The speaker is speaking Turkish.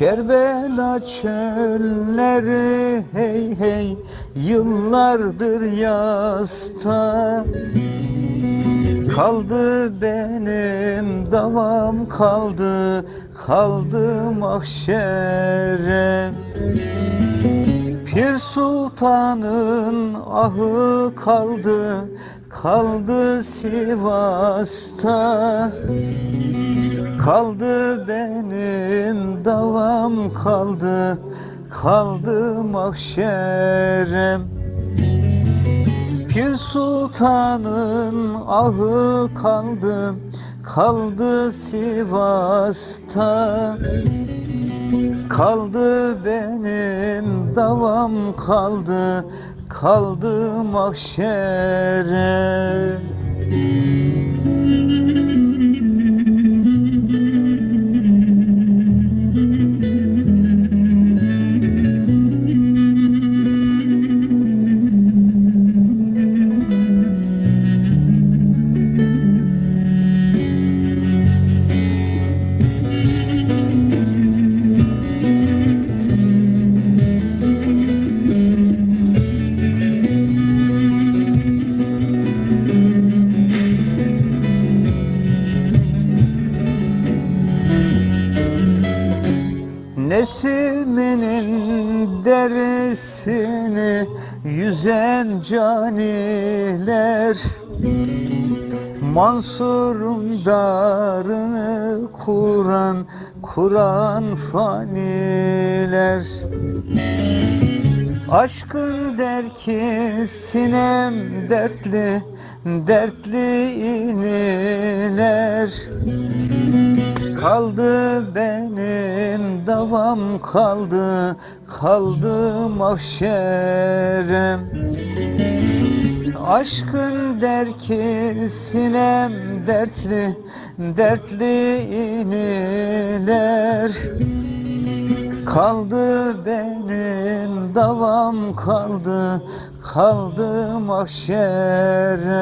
Kerbela çölleri hey hey Yıllardır yasta. Kaldı benim davam kaldı Kaldı mahşere. Pir Sultan'ın ahı kaldı Kaldı Sivas'ta Kaldı benim davam kaldı Kaldı mahşerem. Pir Sultan'ın ahı kaldı Kaldı Sivas'ta. Kaldı benim davam kaldı Kaldı mahşere Nesiminin derisini yüzen caniler Mansur'un darını kuran, kuran faniler. Aşkın der ki sinem dertli, dertli iniler Kaldı benim davam kaldı Kaldı mahşerem. Aşkın der ki sinem dertli Dertli iniler. Kaldı benim davam kaldı Kaldı mahşere